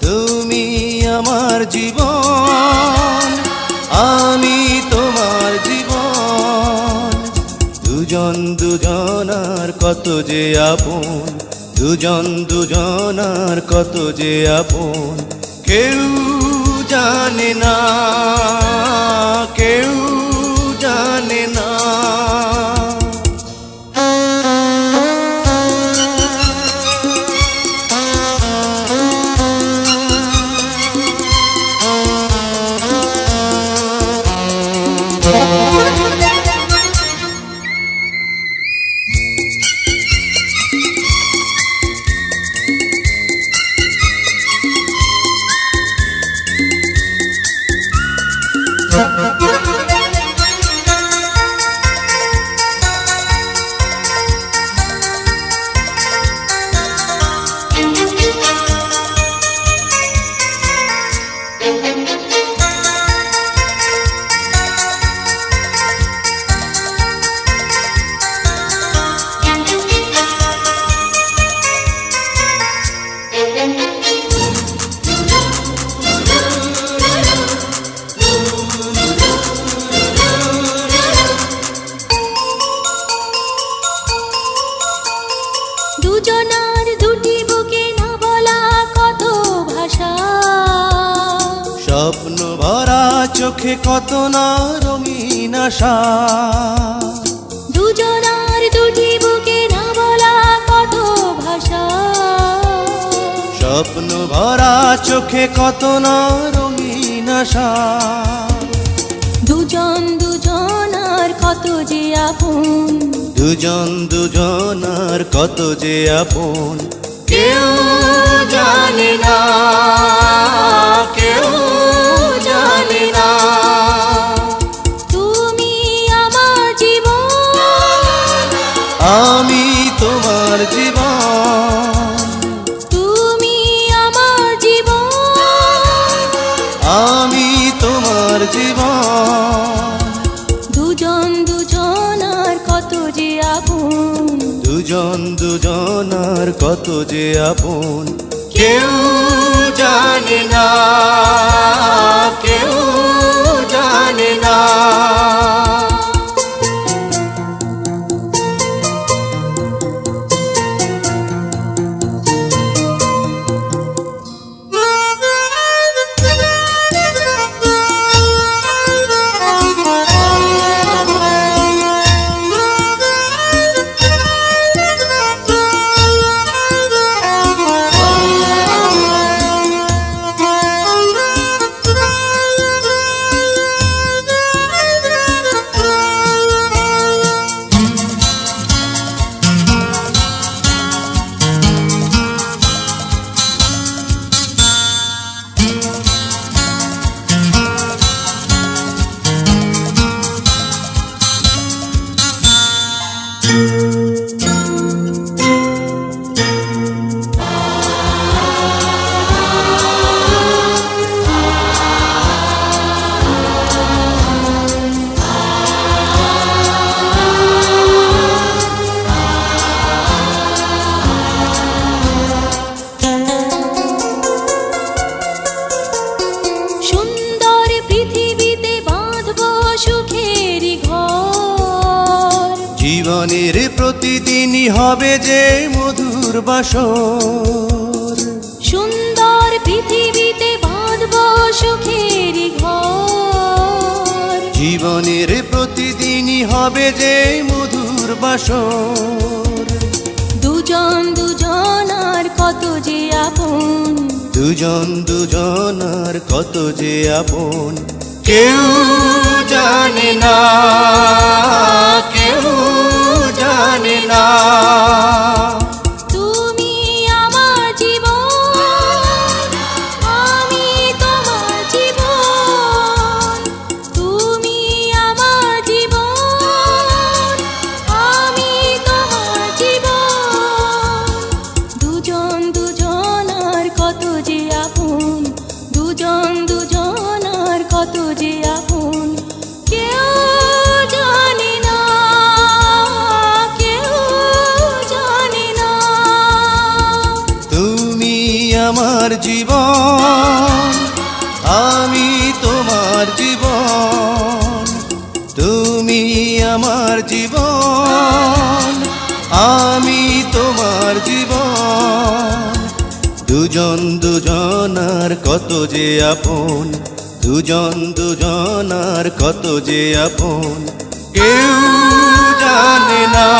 তুমি আমার জীবন, আমি তোমার জীবন। দুজন দুজনার কত যে আপন, দুজন দুজনার কত যে আপন। কেউ জানে না, কেউ জানে না চোখে কত না রঙিন আশা। দুজনার দুটি বুকে না বলা কত ভাষা। স্বপ্ন ভরা চোখে কত না রঙিন আশা। দুজন দুজনার কত যে আপন। দুজন দুজনার কত যে আপন। কেউ জানে না কেউ আমি তোমার জীবন। দুজন দুজনার কত যে আপন। দুজন দুজনার কত যে আপন। কেউ জানে না প্রতিদিনই হবে যে মধুর বাসর। সুন্দর পৃথিবীতে বাঁধব সুখের ঘর। জীবনের প্রতিদিনই হবে যে মধুর বাসর। দুজন দুজনার কত যে আপন। দুজন দুজনার কত যে আপন। কেউ জানে না। তোমার জীবন, আমি তোমার জীবন, তুমি আমার জীবন, আমি তোমার জীবন। দুজন দুজনার কত যে আপন, দুজন দুজনার কত যে আপন, কেউ জানে না।